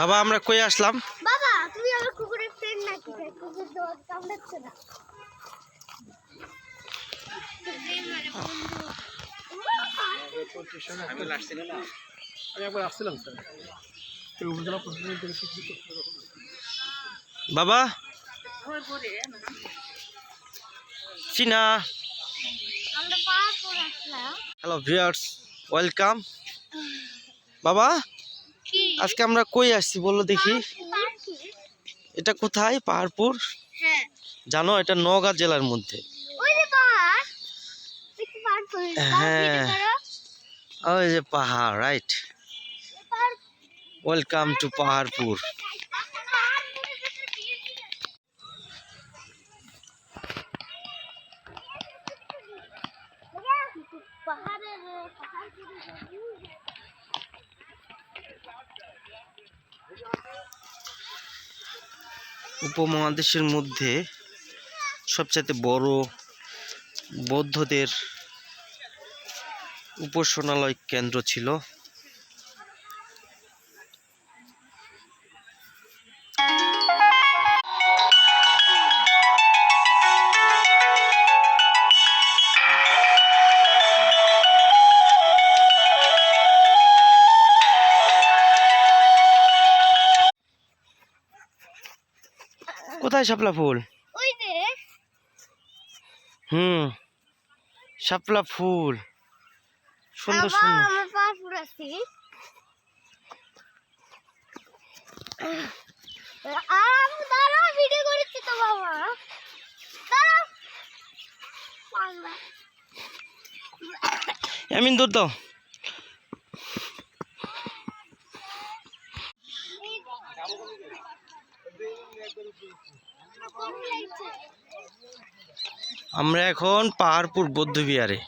বাবা আমরা কই আসলাম? বাবা তুমি আমার কুকুরের ফ্রেন্ড নাকি? কুকুর দোয়ার কামড়াচ্ছে না। বাবা? চিনা? হ্যালো ভিউয়ার্স ওয়েলকাম বাবা? আজকে আমরা কই আসছি বলল দেখি। এটা কোথায়? পাহাড়পুর? হ্যাঁ। জানো এটা নওগাঁ জেলার মধ্যে। হ্যাঁ। ওই যে পাহাড় রাইট ওয়েলকাম টু পাহাড়পুর। উপমহাদেশের মধ্যে সবচেয়ে বড় বৌদ্ধদের উপাসনালয় কেন্দ্র ছিল কোথায় শাপলা ফুল? ওই যে। হুম শাপলা ফুল। সুন্দর সুন্দর। আমার আর আমি দাঁড়া ভিডিও করেছি তো বাবা। দাঁড়া দূর দাও আমরা এখন পাহাড়পুর বৌদ্ধবিহারে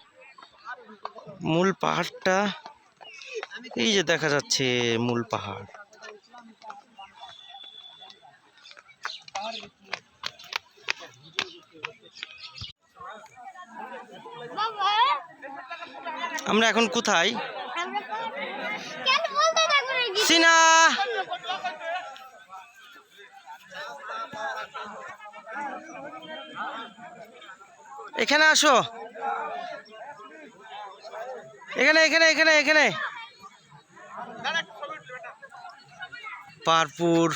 মূল পাহাড়টা এই যে দেখা যাচ্ছে মূল পাহাড়। আমরা এখন কোথায়? সিনা! এখানে আসো। এখানে এখানে এখানে এখানে। পারপুর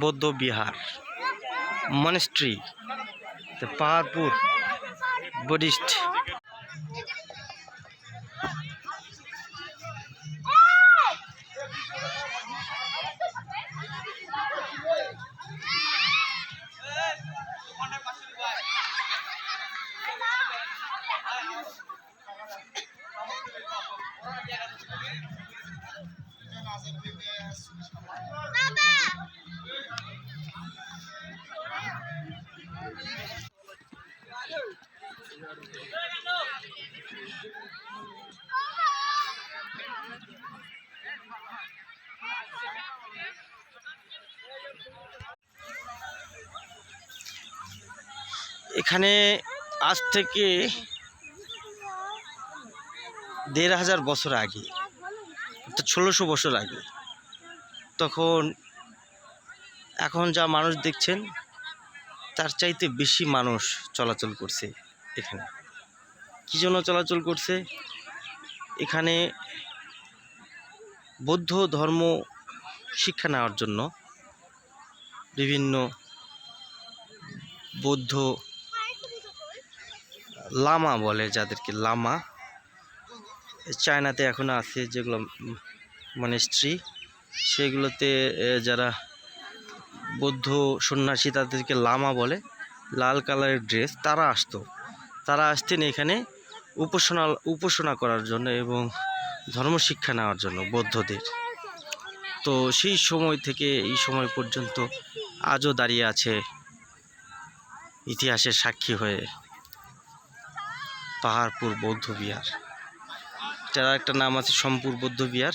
বৌদ্ধ বিহার মনেস্ট্রি পাহাড়পুর বুদ্ধিস্ট এখানে আজ থেকে দেড় হাজার বছর আগে ষোলোশো বছর আগে, তখন এখন যা মানুষ দেখছেন, তার চাইতে বেশি মানুষ চলাচল করছে এখানে। কী জন্য চলাচল করছে? এখানে বৌদ্ধ ধর্ম শিক্ষা নেওয়ার জন্য বিভিন্ন বৌদ্ধ লামা বলে যাদেরকে লামা, চায়নাতে এখনও আছে যেগুলো মনেস্ট্রি সেগুলোতে যারা বৌদ্ধ সন্ন্যাসী তাদেরকে লামা বলে, লাল কালারের ড্রেস, তারা আসতো। তারা আসতেন এখানে উপাসনা উপাসনা করার জন্য এবং ধর্ম শিক্ষা নেওয়ার জন্য বৌদ্ধদের। তো সেই সময় থেকে এই সময় পর্যন্ত আজও দাঁড়িয়ে আছে ইতিহাসের সাক্ষী হয়ে পাহাড়পুর বৌদ্ধ বিহার। এটার একটা নাম আছে সম্পুর বৌদ্ধ বিহার।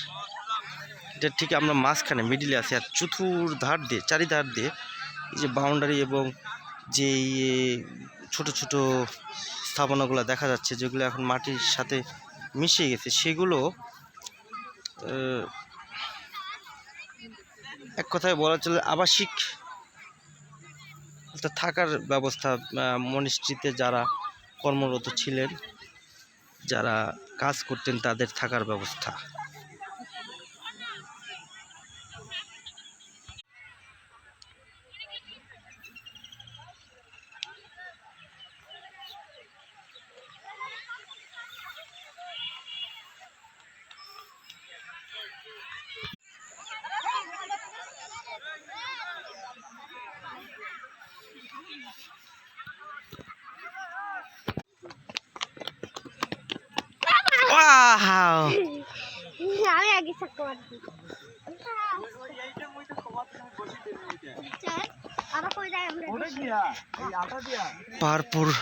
এটা ঠিক আমরা মাঝখানে মিডিলে আছি আর চতুর ধার দিয়ে, চারিধার দিয়ে এই যে বাউন্ডারি এবং যে ছোট ছোট স্থাপনাগুলো দেখা যাচ্ছে, যেগুলো এখন মাটির সাথে মিশে গেছে, সেগুলো এক কথায় বলা চলে আবাসিক অর্থাৎ থাকার ব্যবস্থা মনিস্ট্রিতে যারা কর্মরত ছিলেন, যারা কাজ করতেন তাদের থাকার ব্যবস্থা Wow! আমি আগে থাকতে পারছি আবার কই যাই আমরা পাহাড়পুর বাবাটা কি আমি থাকতে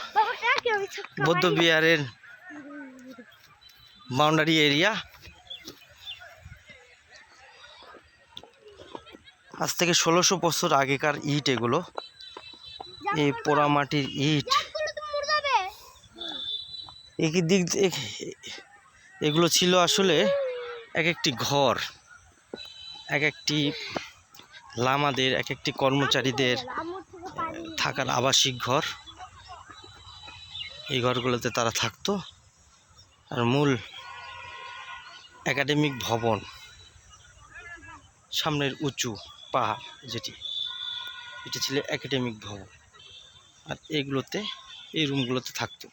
বৌদ্ধ বিহারের বাউন্ডারি এরিয়া। আজ থেকে ষোলোশো বছর আগেকার ইট এগুলো। এই পোড়ামাটির ইট। একই দিক এগুলো ছিল আসলে এক একটি ঘর এক একটি লামাদের এক একটি কর্মচারীদের থাকার আবাসিক ঘর। এই ঘরগুলোতে তারা থাকতো। আর মূল একাডেমিক ভবন সামনের উঁচু পাহাড় যেটি, এটি ছিল একাডেমিক ভবন। আর এগুলোতে, এই রুমগুলোতে থাকতো।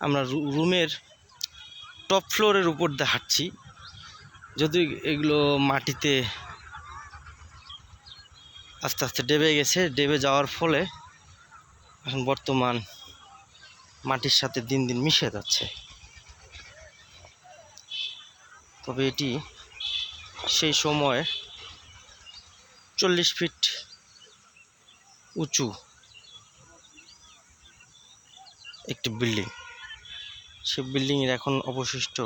আমরা রুমের টপ ফ্লোরের উপর দিয়ে হাঁটছি। যদি এগুলো মাটিতে আস্তে আস্তে ডেবে গেছে, ডেবে যাওয়ার ফলে এখন বর্তমান মাটির সাথে দিন দিন মিশে যাচ্ছে। তবে এটি সেই সময় চল্লিশ ফিট উঁচু একটি বিল্ডিং। সে বিল্ডিংয়ের এখন অবশিষ্ট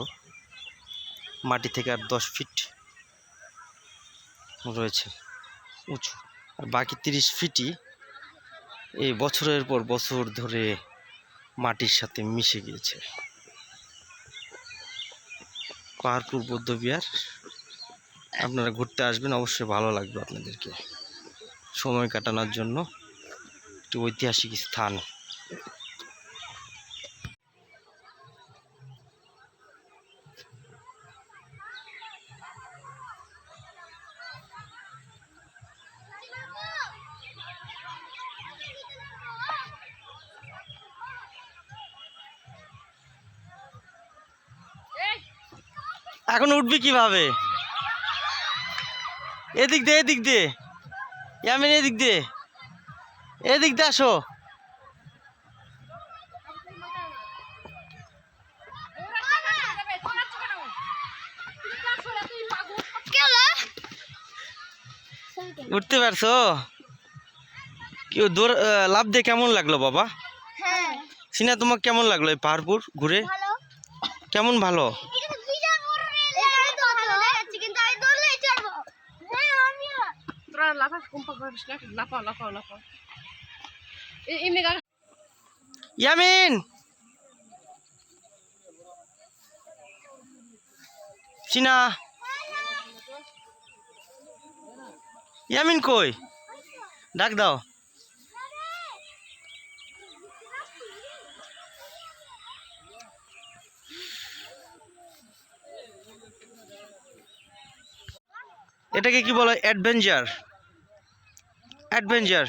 মাটি থেকে আর দশ ফিট রয়েছে, উঁচু। আর বাকি তিরিশ ফিটই এই বছরের পর বছর ধরে মাটির সাথে মিশে গিয়েছে। পাহাড়পুর বৌদ্ধ বিহার, আপনারা ঘুরতে আসবেন, অবশ্যই ভালো লাগবে আপনাদেরকে। সময় কাটানোর জন্য একটি ঐতিহাসিক স্থান। এখন উঠবি কীভাবে? এদিক দে এদিক দে। ইয়ামিন এদিক দে। এদিক দে আসো। উঠতে পারছ? কি আহ, লাভ দিয়ে কেমন লাগল বাবা? হ্যাঁ। সিনা তোমার কেমন লাগল এই পাহাড়পুর ঘুরে? কেমন ভালো এটা তো বিশাল বড় রেল লাইন তো ভালো দেখাচ্ছে কিন্তু আমি দৌড়লেই চড়বো হ্যাঁ আমিও তোরা ইয়ামিন! সিনা ইয়ামিন কই? ডাক দাও। এটাকে কি বলে অ্যাডভেঞ্চার অ্যাডভেঞ্চার।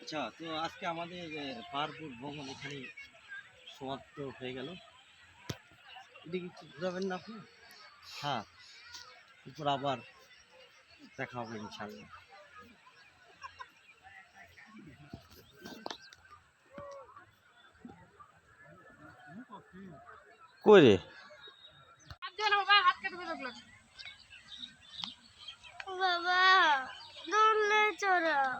আচ্ছা তো আজকে আমাদের পাহাড়পুর ভ্রমণ এখানে সমাপ্ত হয়ে গেল। এদিকে ঘুরাবেন না আপনি? হ্যাঁ এরপর আবার দেখা হবে ইনশাল্লাহ কই রে? হাত দিও না বাবা হাত কেটে দেবে এগুলো। বাবা দৌড়লে চড়াও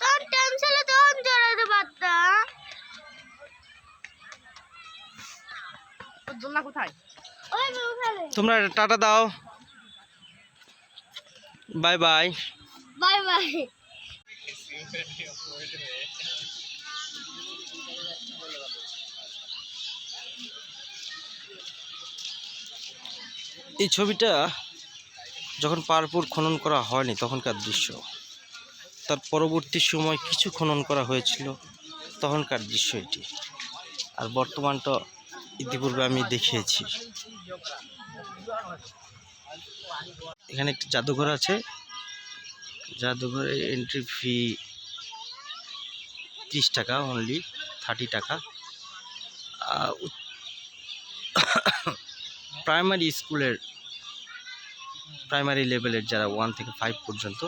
তখন টেনশনে তখন চড়াতে পারতাম। কোথায়? তোমরা টাটা দাও। বাই বাই বাই বাই এই ছবিটা যখন পারপুর খনন করা হয়নি তখনকার দৃশ্য তার পরবর্তী সময় কিছু খনন করা হয়েছিল তখনকার দৃশ্য এটি। আর বর্তমানটা ইতিপূর্বে আমি দেখিয়েছি। এখানে একটি জাদুঘর আছে। জাদুঘরে এন্ট্রি ফি ত্রিশ টাকা অনলি থার্টি টাকা। প্রাইমারি স্কুলের প্রাইমারি লেভেলের যারা ওয়ান থেকে ফাইভ পর্যন্ত,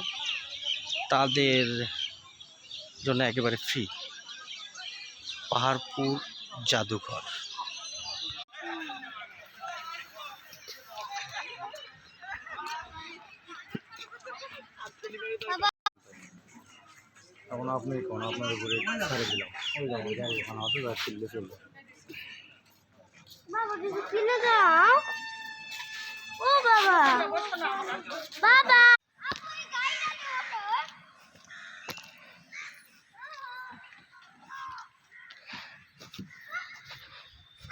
তাদের জন্য একেবারে ফ্রি পাহাড়পুর জাদুঘর। এখন আপনি কোন আপনার উপরে ছেড়ে দিলাম। ওই যাব এখন আসো যা চললে চলবে। বাবা কিছু কিনে দাও ও বাবা। বাবা।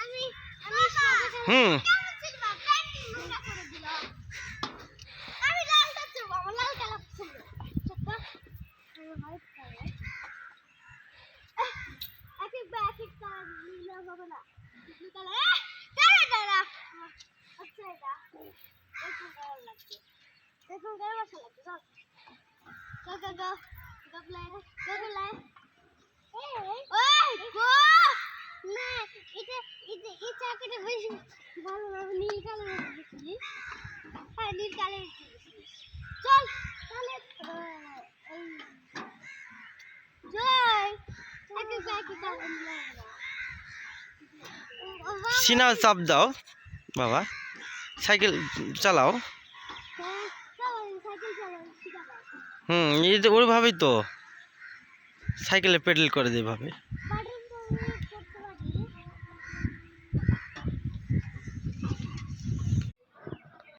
আমি আমি সাদা হুম কেমন ছিল বাবা প্যান্ট নোংরা করে দিল আমি লাল কাছে বাবা লাল কালার ছিল ছোট্ট আমি হোয়াইট কালার এক এক বা এক এক কালার নীল হবে না ব্লু কালার দাঁড়া দাঁড়া আচ্ছা এটা দেখুন কালার লাগছে লাগছে চল চল চল চল গবলাই গবলাই ওই গো না এটা এটা এই চাকাটা বেশি ভালো ভালো নীল কালার হ্যাঁ নীল কালার চল তাহলে সিনা চাপ দাও, বাবা। সাইকেল চালাও সাইকেল চালান ঠিক আছে হুম এই যে ওইভাবেই তো সাইকেলে পেডেল করে যেভাবে।